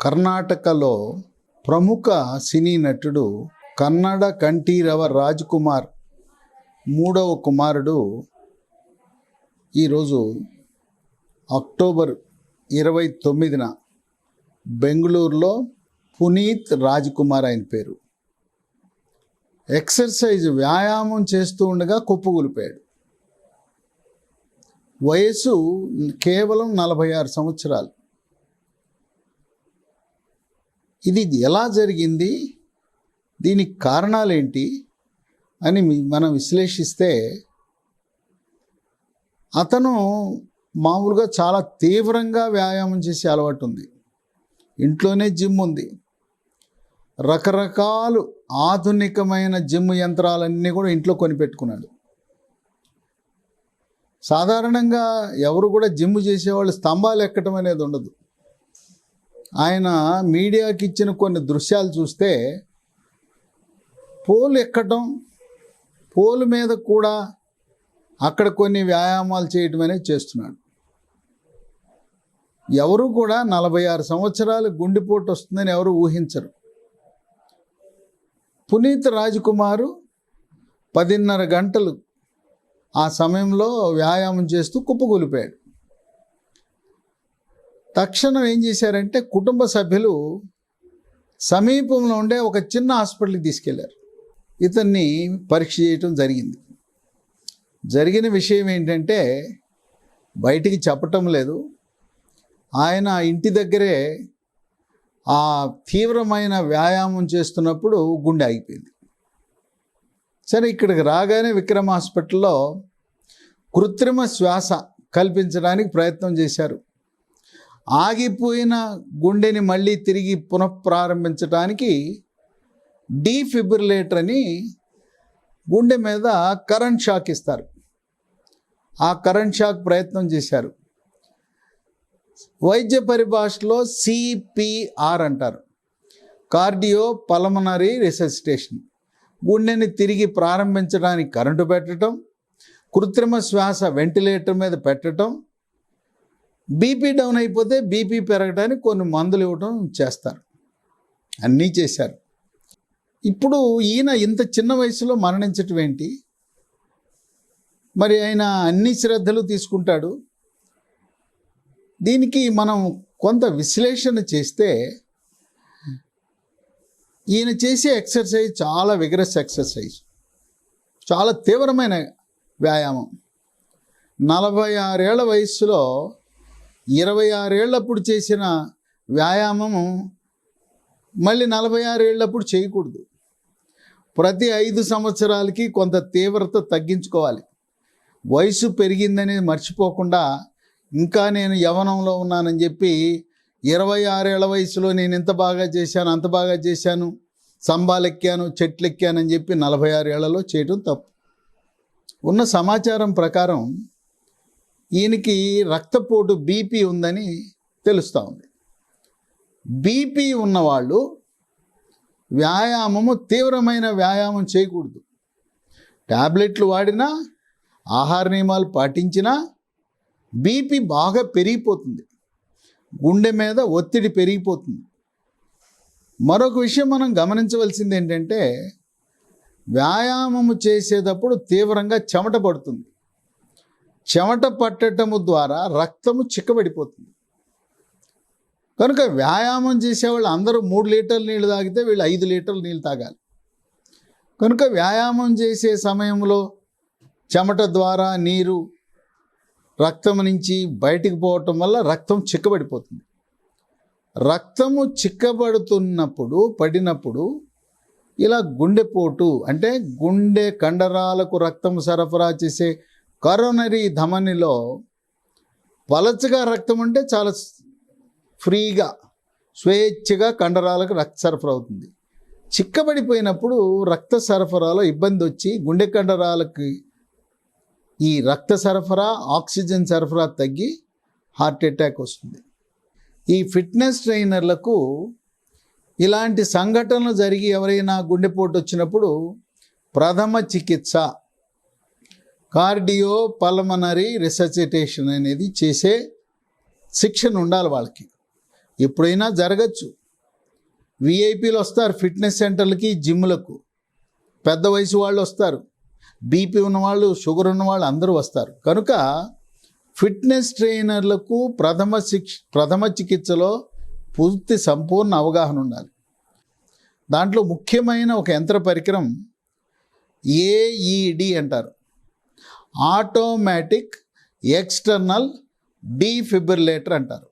కర్ణాటకలో ప్రముఖ సినీ నటుడు కన్నడ కంఠీరవ రాజ్ కుమార్ మూడవ కుమారుడు. ఈరోజు అక్టోబర్ ఇరవై తొమ్మిదిన బెంగళూరులో పునీత్ రాజ్ కుమార్ ఆయన పేరు. ఎక్సర్సైజ్ వ్యాయామం చేస్తూ ఉండగా కుప్పగూలిపోయాడు వయసు కేవలం నలభై ఆరు సంవత్సరాలు. ఇది ఎలా జరిగింది? దీనికి కారణాలేంటి? అని మనం విశ్లేషిస్తే అతను మామూలుగా చాలా తీవ్రంగా వ్యాయామం చేసే అలవాటు ఉంది. ఇంట్లోనే జిమ్ ఉంది. రకరకాలు ఆధునికమైన జిమ్ యంత్రాలన్నీ కూడా ఇంట్లో కొనిపెట్టుకున్నాడు సాధారణంగా ఎవరు కూడా జిమ్ చేసేవాళ్ళు స్తంభాలు ఎక్కటం అనేది ఉండదు. ఆయన మీడియాకి ఇచ్చిన కొన్ని దృశ్యాలు చూస్తే పోలు ఎక్కటం పోలు మీద కూడా అక్కడ కొన్ని వ్యాయామాలు చేయటం అనేది చేస్తున్నాడు. ఎవరు కూడా నలభై ఆరు సంవత్సరాలు గుండెపోటు వస్తుందని ఎవరు ఊహించరు. పునీత్ రాజ్కుమారు పదిన్నర గంటలు ఆ సమయంలో వ్యాయామం చేస్తూ కుప్పకూలిపోయాడు. తక్షణం ఏం చేశారంటే కుటుంబ సభ్యులు సమీపంలో ఉండే ఒక చిన్న హాస్పిటల్కి తీసుకెళ్ళారు. ఇతన్ని పరీక్ష చేయటం జరిగింది. జరిగిన విషయం ఏంటంటే బయటికి చెప్పటం లేదు. ఆయన ఇంటి దగ్గరే ఆ తీవ్రమైన వ్యాయామం చేస్తున్నప్పుడు గుండె ఆగిపోయింది. సరే ఇక్కడికి రాగానే విక్రమ్ హాస్పిటల్లో కృత్రిమ శ్వాస కల్పించడానికి ప్రయత్నం చేశారు. ఆగిపోయిన గుండెని మళ్ళీ తిరిగి పునఃప్రారంభించడానికి డీఫిబ్రిలేటర్ అని గుండె మీద కరెంట్ షాక్ ఇస్తారు. ఆ కరెంట్ షాక్ ప్రయత్నం చేశారు. వైద్య పరిభాషలో సిపిఆర్ అంటారు. Cardiopulmonary resuscitation. గుండెని తిరిగి ప్రారంభించడానికి కరెంటు పెట్టడం కృత్రిమ శ్వాస వెంటిలేటర్ మీద పెట్టడం బీపీ డౌన్ అయిపోతే బీపీ పెరగడానికి కొన్ని మందులు ఇవ్వటం చేస్తారు. అన్నీ చేశారు. ఇప్పుడు ఈయన ఇంత చిన్న వయసులో మరణించటం ఏంటి? మరి ఆయన అన్ని శ్రద్ధలు తీసుకుంటాడు. దీనికి మనం కొంత విశ్లేషణ చేస్తే ఈయన చేసే ఎక్సర్సైజ్ చాలా విగ్రస్ ఎక్సర్సైజ్. చాలా తీవ్రమైన వ్యాయామం. నలభై ఆరేళ్ళ వయస్సులో ఇరవై ఆరేళ్ళప్పుడు చేసిన వ్యాయామము మళ్ళీ నలభై ఆరేళ్ళప్పుడు చేయకూడదు. ప్రతి ఐదు సంవత్సరాలకి కొంత తీవ్రత తగ్గించుకోవాలి. వయసు పెరిగిందనేది మర్చిపోకుండా ఇంకా నేను యవనంలో ఉన్నానని చెప్పి ఇరవై ఆరేళ్ళ వయసులో నేను ఇంత బాగా చేశాను అంత బాగా చేశాను సంబాలెక్కాను చెట్లెక్కానని చెప్పి నలభై ఆరేళ్ళలో చేయడం తప్పు. ఉన్న సమాచారం ప్రకారం ఈయనకి రక్తపోటు బీపీ ఉందని తెలుస్తూ ఉంది. బీపీ ఉన్నవాళ్ళు వ్యాయామము తీవ్రమైన వ్యాయామం చేయకూడదు. ట్యాబ్లెట్లు వాడినా ఆహార నియమాలు పాటించినా బీపీ బాగా పెరిగిపోతుంది. గుండె మీద ఒత్తిడి పెరిగిపోతుంది. మరొక విషయం మనం గమనించవలసింది ఏంటంటే వ్యాయామము చేసేటప్పుడు తీవ్రంగా చెమట పడుతుంది. చెమట పట్టటము ద్వారా రక్తము చిక్కబడిపోతుంది. కనుక వ్యాయామం చేసేవాళ్ళు అందరూ మూడు లీటర్ల నీళ్ళు తాగితే వీళ్ళు ఐదు లీటర్ల నీళ్ళు తాగాలి. కనుక వ్యాయామం చేసే సమయంలో చెమట ద్వారా నీరు రక్తం నుంచి బయటికి పోవటం వల్ల రక్తం చిక్కబడిపోతుంది. రక్తము చిక్కబడుతున్నప్పుడు పడినప్పుడు ఇలా గుండెపోటు అంటే గుండె కండరాలకు రక్తం సరఫరా చేసే కరోనరీ ధమనిలో పలచగా రక్తం ఉంటే చాలా ఫ్రీగా స్వేచ్ఛగా కండరాలకు రక్త సరఫరా అవుతుంది. చిక్కబడిపోయినప్పుడు రక్త సరఫరాలో ఇబ్బంది వచ్చి గుండె కండరాలకి ఈ రక్త సరఫరా ఆక్సిజన్ సరఫరా తగ్గి హార్ట్ అటాక్ వస్తుంది. ఈ ఫిట్నెస్ ట్రైనర్లకు ఇలాంటి సంఘటనలు జరిగి ఎవరైనా గుండెపోటు వచ్చినప్పుడు ప్రథమ చికిత్స కార్డియో పల్మనరీ రిససిటేషన్ అనేది చేసే శిక్షణ ఉండాలి వాళ్ళకి. ఎప్పుడైనా జరగచ్చు. విఐపీలు వస్తారు ఫిట్నెస్ సెంటర్లకి జిమ్లకు పెద్ద వయసు వాళ్ళు వస్తారు. బీపీ ఉన్నవాళ్ళు షుగర్ ఉన్నవాళ్ళు అందరూ వస్తారు. కనుక ఫిట్నెస్ ట్రైనర్లకు ప్రథమ శిక్ష ప్రథమ చికిత్సలో పూర్తి సంపూర్ణ అవగాహన ఉండాలి. దాంట్లో ముఖ్యమైన ఒక యంత్ర పరికరం ఏఈడి అంటారు. ఆటోమేటిక్ ఎక్స్టర్నల్ డీఫిబ్రిలేటర్ అంటారు.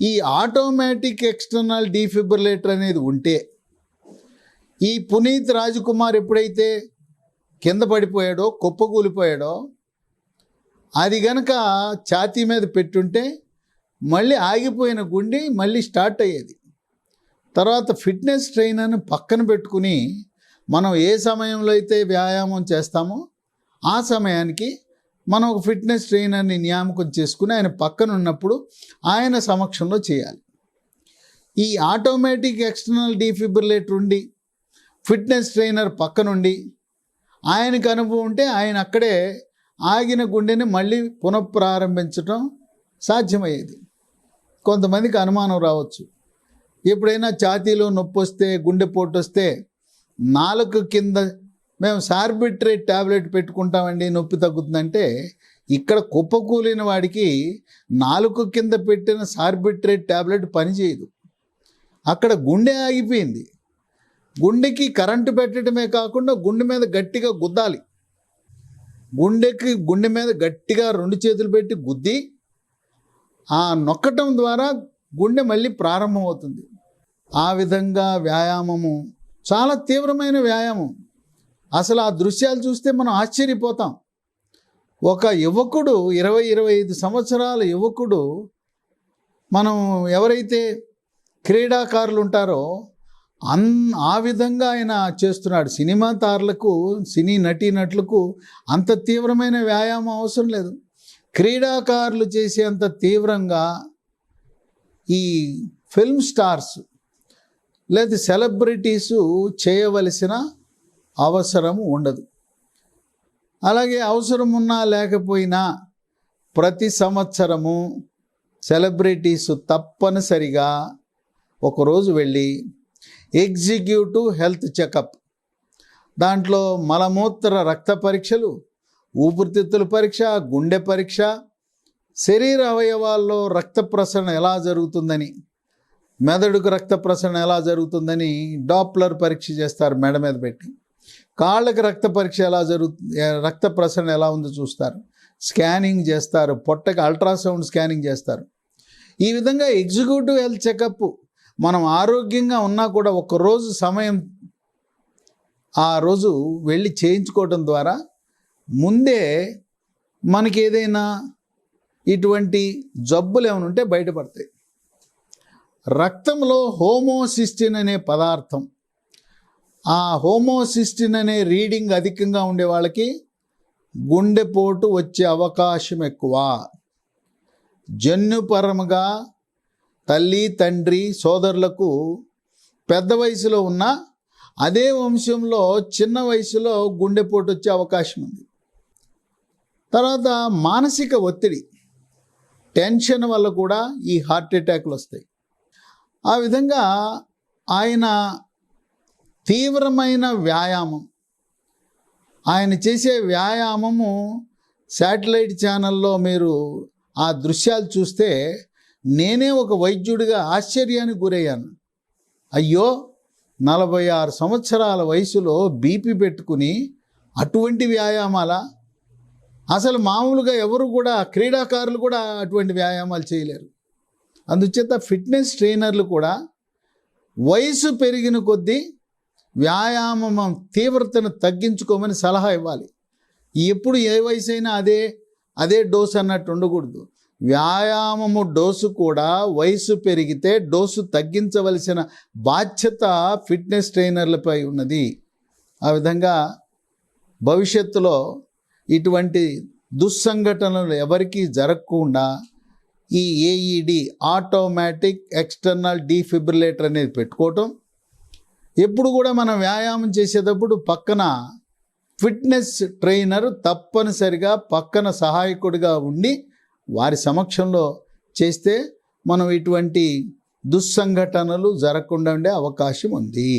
ఈ ఆటోమేటిక్ ఎక్స్టర్నల్ డీఫిబ్రిలేటర్ అనేది ఉంటే ఈ పునీత్ రాజకుమార్ ఎప్పుడైతే కింద పడిపోయాడో కుప్పకూలిపోయాడో అది గనక ఛాతీ మీద పెట్టుంటే మళ్ళీ ఆగిపోయిన గుండె మళ్ళీ స్టార్ట్ అయ్యేది. తర్వాత ఫిట్నెస్ ట్రైనర్ని పక్కన పెట్టుకుని మనం ఏ సమయంలో అయితే వ్యాయామం చేస్తామో ఆ సమయానికి మనం ఒక ఫిట్నెస్ ట్రైనర్ని నియామకం చేసుకుని ఆయన పక్కన ఉన్నప్పుడు ఆయన సమక్షంలో చేయాలి. ఈ ఆటోమేటిక్ ఎక్స్టర్నల్ డీఫిబ్రిలేటర్ ఉండి ఫిట్నెస్ ట్రైనర్ పక్కనుండి ఆయనకు అనుభవం ఉంటే ఆయన అక్కడే ఆగిన గుండెని మళ్ళీ పునఃప్రారంభించడం సాధ్యమయ్యేది. కొంతమందికి అనుమానం రావచ్చు. ఎప్పుడైనా ఛాతీలో నొప్పి వస్తే గుండెపోటు వస్తే నాలుక కింద మేము సార్బిట్రేట్ ట్యాబ్లెట్ పెట్టుకుంటామండి నొప్పి తగ్గుతుందంటే ఇక్కడ కుప్పకూలిన వాడికి నాలుగు కింద పెట్టిన సార్బిట్రేట్ ట్యాబ్లెట్ పనిచేయదు అక్కడ గుండె ఆగిపోయింది. గుండెకి కరెంటు పెట్టడమే కాకుండా గుండె మీద గట్టిగా గుద్దాలి. గుండెకి గుండె మీద గట్టిగా రెండు చేతులు పెట్టి గుద్ది ఆ నొక్కటం ద్వారా గుండె మళ్ళీ ప్రారంభమవుతుంది. ఆ విధంగా వ్యాయామము చాలా తీవ్రమైన వ్యాయామం. అసలు ఆ దృశ్యాలు చూస్తే మనం ఆశ్చర్యపోతాం. ఒక యువకుడు ఇరవై ఇరవై ఐదు సంవత్సరాల యువకుడు మనం ఎవరైతే క్రీడాకారులు ఉంటారో అన్ ఆ విధంగా ఆయన చేస్తున్నాడు. సినిమా తారలకు సినీ నటీనటులకు అంత తీవ్రమైన వ్యాయామం అవసరం లేదు. క్రీడాకారులు చేసేంత తీవ్రంగా ఈ ఫిల్మ్ స్టార్స్ లేదా సెలబ్రిటీసు చేయవలసిన అవసరం ఉండదు. అలాగే అవసరం ఉన్నా లేకపోయినా ప్రతి సంవత్సరము సెలబ్రిటీస్ తప్పనిసరిగా ఒకరోజు వెళ్ళి ఎగ్జిక్యూటివ్ హెల్త్ చెకప్ దాంట్లో మలమూత్ర రక్త పరీక్షలు ఊపిరితిత్తుల పరీక్ష గుండె పరీక్ష శరీర అవయవాల్లో రక్త ప్రసరణ ఎలా జరుగుతుందని మెదడుకు రక్త ప్రసరణ ఎలా జరుగుతుందని డాప్లర్ పరీక్ష చేస్తారు మెడ మీద పెట్టి. కాళ్ళకి రక్త పరీక్ష ఎలా జరుగుతుంది రక్త ప్రసరణ ఎలా ఉందో చూస్తారు. స్కానింగ్ చేస్తారు పొట్టకి అల్ట్రాసౌండ్ స్కానింగ్ చేస్తారు. ఈ విధంగా ఎగ్జిక్యూటివ్ హెల్త్ చెకప్ మనం ఆరోగ్యంగా ఉన్నా కూడా ఒక రోజు సమయం ఆ రోజు వెళ్ళి చేయించుకోవడం ద్వారా ముందే మనకి ఏదైనా ఇటువంటి జబ్బులు ఏమైనా ఉంటే బయటపడతాయి. రక్తంలో హోమోసిస్టిన్ అనే పదార్థం ఆ హోమోసిస్టిన్ అనే రీడింగ్ అధికంగా ఉండే వాళ్ళకి గుండెపోటు వచ్చే అవకాశం ఎక్కువ. జన్యుపరముగా తల్లి తండ్రి సోదరులకు పెద్ద వయసులో ఉన్న అదే వంశంలో చిన్న వయసులో గుండెపోటు వచ్చే అవకాశం ఉంది. తర్వాత మానసిక ఒత్తిడి టెన్షన్ వల్ల కూడా ఈ హార్ట్ అటాక్లు వస్తాయి. ఆ విధంగా ఆయన తీవ్రమైన వ్యాయామం. ఆయన చేసే వ్యాయామము శాటిలైట్ ఛానల్లో మీరు ఆ దృశ్యాలు చూస్తే నేనే ఒక వైద్యుడిగా ఆశ్చర్యానికి గురయ్యాను. అయ్యో! నలభై ఆరు సంవత్సరాల వయసులో బీపీ పెట్టుకుని అటువంటి వ్యాయామాల? అసలు మామూలుగా ఎవరు కూడా క్రీడాకారులు కూడా అటువంటి వ్యాయామాలు చేయలేరు. అందుచేత ఫిట్నెస్ ట్రైనర్లు కూడా వయసు పెరిగిన కొద్దీ వ్యాయామం తీవ్రతను తగ్గించుకోమని సలహా ఇవ్వాలి. ఎప్పుడు ఏ వయసు అయినా అదే అదే డోసు అన్నట్టు ఉండకూడదు. వ్యాయామము డోసు కూడా వయసు పెరిగితే డోసు తగ్గించవలసిన బాధ్యత ఫిట్నెస్ ట్రైనర్లపై ఉన్నది. ఆ విధంగా భవిష్యత్తులో ఇటువంటి దుస్సంఘటనలు ఎవరికీ జరగకుండా ఈ ఏఈడి ఆటోమేటిక్ ఎక్స్టర్నల్ డీఫిబ్రిలేటర్ అనేది పెట్టుకోవటం ఎప్పుడు కూడా మనం వ్యాయామం చేసేటప్పుడు పక్కన ఫిట్నెస్ ట్రైనర్ తప్పనిసరిగా పక్కన సహాయకుడిగా ఉండి వారి సమక్షంలో చేస్తే మనం ఇటువంటి దుస్సంఘటనలు జరగకుండా ఉండే అవకాశం ఉంది.